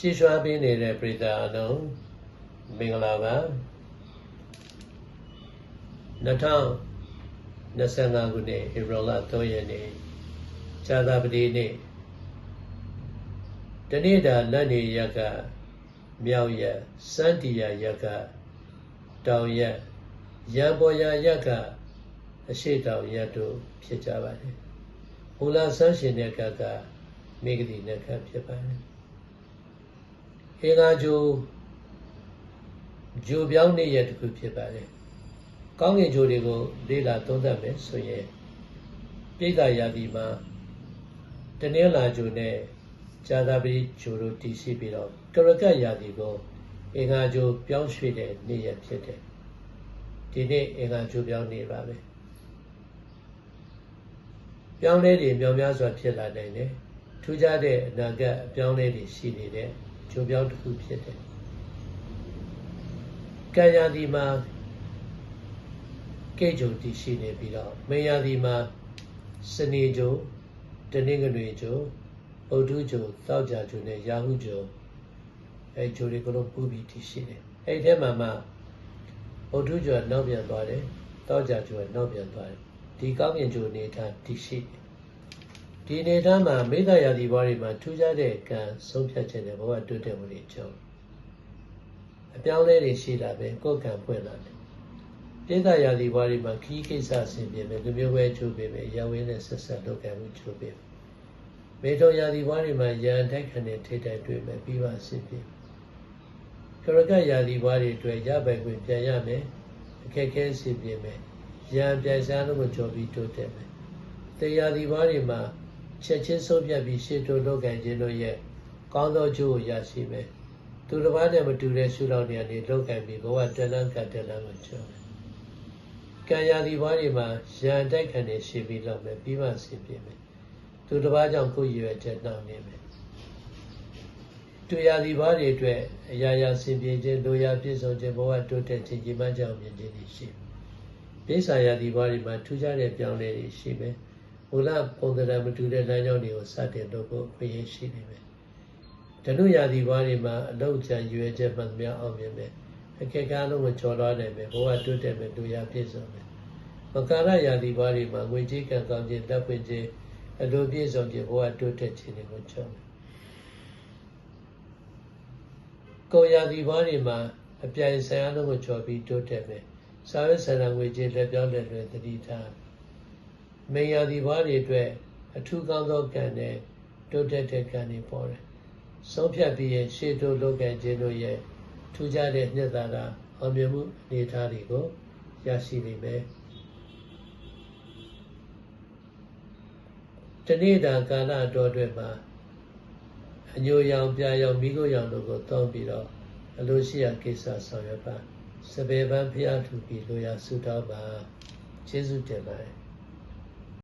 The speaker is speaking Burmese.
ကြည်ရွှာပေးနေတဲ့ပရိသတ်အလုံးမင်္ဂလာပါ2025ခုနှစ်ဧပြီလ3ရက်နေ့ဇာတာပတိနေ့တနေ့တာလက်နေရက်ကမြောက်ရက်စန္တီယာရက်ကတောင်ရက်ရံပေါ်ရာရက်ကအရှိတောင်ရက်တို့ဖြစ်ကြပါတယ်။ဟူလာဆန်းရှင်တဲ့ကကမိဂတိနဲ့ကဖြစ်ပါတယ်။ ခေငါဂျိုဂျိုပြောင်းနေ့ရက်တစ်ခုဖြစ်ပါတယ်။ကောင်းကင်ဂျိုတွေကိုလေ့လာသုံးသပ်မယ်ဆိုရင်ပြိဿရာသီမှာတနင်္လာဂျိုနဲ့ဇာတာပတိဂျိုတို့တည်ရှိပြီးတော့ကရကတ်ရာသီကိုအင်္ဂါဂျိုပြောင်းရွှေ့တဲ့နေ့ရက်ဖြစ်တယ်။ဒီနေ့အင်္ဂါဂျိုပြောင်းနေပါပဲ။ပြောင်းလဲတွေမြောင်များစွာဖြစ်လာနိုင်တယ်။ထူးခြားတဲ့အနာဂတ်အပြောင်းလဲတွေရှိနေတဲ့ ဂျိုပြောင်းတစ်ခုဖြစ်တယ်။ကံရာသီမှာကိတ်ဂျုံတည်ရှိနေပြီးတော့မင်ရာသီမှာစနေဂျုံတနင်္ဂနွေဂျုံဗုဒ္ဓဂျုံတောက်ကြဂျုံနဲ့ရာဟုဂျုံအဲဂျုံတွေကိုတော့ပူပြီးတည်ရှိတယ်။အဲဒီထဲမှာမှဗုဒ္ဓဂျုံကနောက်ပြန်သွားတယ်တောက်ကြဂျုံကနောက်ပြန်သွားတယ်ဒီကောင်းကင်ဂျုံအနေထားတည်ရှိတယ် ဒီအနေထားမှာမိဂယာဒီဘွားတွေမှာထူးခြားတဲ့ကံဆုံးဖြတ်ခြင်းနဲ့ဘဝတိုးတက်မှုတွေကြောင့်အပြောင်းလဲတွေရှိတာပဲကိုယ်ကံဖွင့်လာတယ်ပိဋကယာဒီဘွားတွေမှာခီးကိစ္စဆင်ပြေမယ်လူမျိုးပဲချိုးပေးမယ်ရဝင်းနဲ့ဆက်ဆက်လုပ်ကံမှုချိုးပေးမယ်မေထုံယာဒီဘွားတွေမှာရန်တိုက်ခံတဲ့ထိတိုက်တွေ့မယ်ပြီးပါဆင်ပြေကရကယာဒီဘွားတွေအတွက်ရပိုင်ခွင့်ပြန်ရမယ်အခက်ခဲဆင်ပြေမယ်ရန်ပြန်စားလို့ကိုကြော်ပြီးတိုးတက်မယ်တရားဒီဘွားတွေမှာ ချက်ချင်းဆုံးဖြတ်ပြီးရှေ့တိုးလုပ်ကံခြင်းတို့ရဲ့ကောင်းသောကျိုးကိုရရှိမယ်သူတစ်ပါးနဲ့မတူတဲ့ရှုထောင့်တွေကနေလုပ်ကံပြီးဘဝတဏ္ဍကတဏ္ဍကိုကျော်မယ်ကံရာဒီဘွားတွေမှာရန်တိုက်ခံနေရှိပြီးလုပ်မယ်ပြီးမှဆင်ပြေမယ်သူတစ်ပါးကြောင့်ကိုယ်ရည်ရွယ်ချက်နှောင့်နေမယ်တူရာဒီဘွားတွေအတွက်အရာရာဆင်ပြေခြင်းလိုရာပြည့်စုံခြင်းဘဝတိုးတက်ခြင်းကြီးမှန်းကြောင့်မြင်ခြင်းတွေရှိမယ်ပိဿာယာဒီဘွားတွေမှာထူးခြားတဲ့ပြောင်းလဲတွေရှိမယ် မူလပုံသဏ္ဍာန်မတူတဲ့လမ်းကြောင်းတွေကိုစတင်လုပ်ဖို့အခွင့်အရေးရှိနေမယ်။ဓနုရာသီဘွားတွေမှာအလောက်ချံရွယ်ချက်မှန်များအောင်မြင်မယ်။အခက်အခဲလုံးကိုကျော်လွှားနိုင်မယ်။ဘဝတိုးတက်မယ်လူရပြည့်စုံမယ်။မကာရရာသီဘွားတွေမှာငွေကြေးကံကောင်းခြင်းလက်ပွင့်ခြင်းအလိုပြည့်စုံခြင်းဘဝတိုးတက်ခြင်းတွေကိုကျော်မယ်။ကိုယ်ရာသီဘွားတွေမှာအပြိုင်ဆိုင်အားလုံးကိုကျော်ပြီးတိုးတက်မယ်။စာရွက်ဆန္ဒငွေကြေးလက်ပြောင်းလက်လွယ်သတိထား။ မေယာဒီဘွားတွေအတွက်အထူးကောင်းသောကံနဲ့တိုးတက်တဲ့ကံတွေပေါ်တယ်။ဆုံးဖြတ်ပြီးရင်ရှေ့တိုးလုပ်ကံခြင်းတို့ရဲ့ထူးခြားတဲ့နှစ်သာရအောင်မြင်မှုအနေအထားတွေကိုရရှိနေမယ်။တနေ့တာကာလတော်တွေမှာအညိုရောင်ပြာရောင်မိခိုးရောင်တို့ကိုတောင်းပြီးတော့အလိုရှိရာကိစ္စဆောင်ရွက်ပါ။စပယ်ပန်းဖျားထူပြီးလိုရာဆုတောင်းပါ။ကျေးဇူးတင်ပါတယ်။